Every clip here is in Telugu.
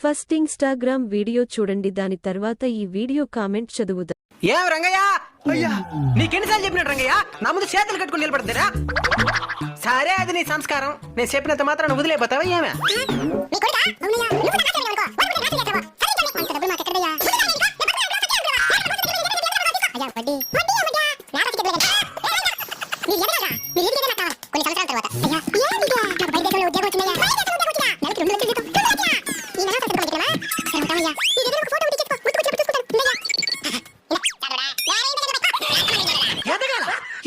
ఫస్ట్ ఇన్స్టాగ్రామ్ వీడియో చూడండి దాని తర్వాత ఈ వీడియో కామెంట్ చదువుదా? ఏం రంగయ్య? అయ్యా. నీకెన్నిసార్లు చెప్పినట్టు రంగయ్య? నా ముందు చేతులు కట్టుకుని నిలబడతారా? సరే అది నీ సంస్కారం. నేను చెప్పినంత మాత్రం వదిలేపోతావా ఏమే. కొన్ని సంవత్సరాల తర్వాత. నీ దగ్గర ఒక ఫోటో చూసుకుంటాను. ఎదగాల?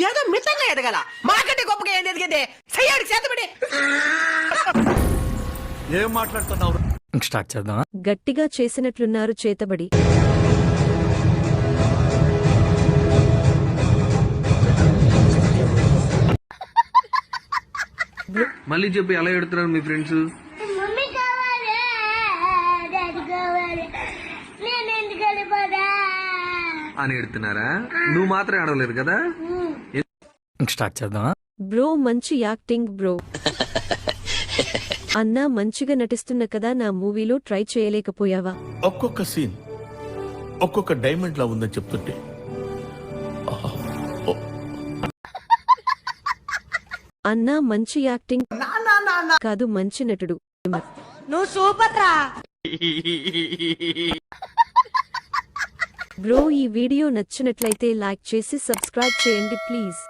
ఏదో మితంగా ఎదగాల? మాకంటే గొప్పగా ఏం ఎదిగేదే? సయ్యాడికి చేతబడి. ఏం మాట్లాడుతున్నావు? ఇంక స్టార్ట్ చేద్దామా? గట్టిగా చేసినట్లున్నారు చేతబడి. మళ్ళీ చెప్పి ఎలా ఎడుతున్నారు మీ ఫ్రెండ్స్? కావాలి నేను ఎందుకు వెళ్ళిపోదా అని ఎడుతున్నారా? నువ్వు మాత్రం ఆడలేదు కదా? ఇంక స్టార్ట్ చేద్దామా? బ్రో మంచి యాక్టింగ్ బ్రో. అన్నా మంచిగా నటిస్తున్న కదా నా మూవీలో ట్రై చేయలేకపోయావా? ఒక్కొక్క సీన్ ఒక్కొక్క డైమండ్ లా ఉందని చెప్తుంటే. అన్నా మంచి యాక్టింగ్ కాదు మంచి నటుడు. నువ్వు సూపర్ రా. బ్రో ఈ వీడియో నచ్చినట్లయితే లైక్ చేసి సబ్స్క్రైబ్ చేయండి ప్లీజ్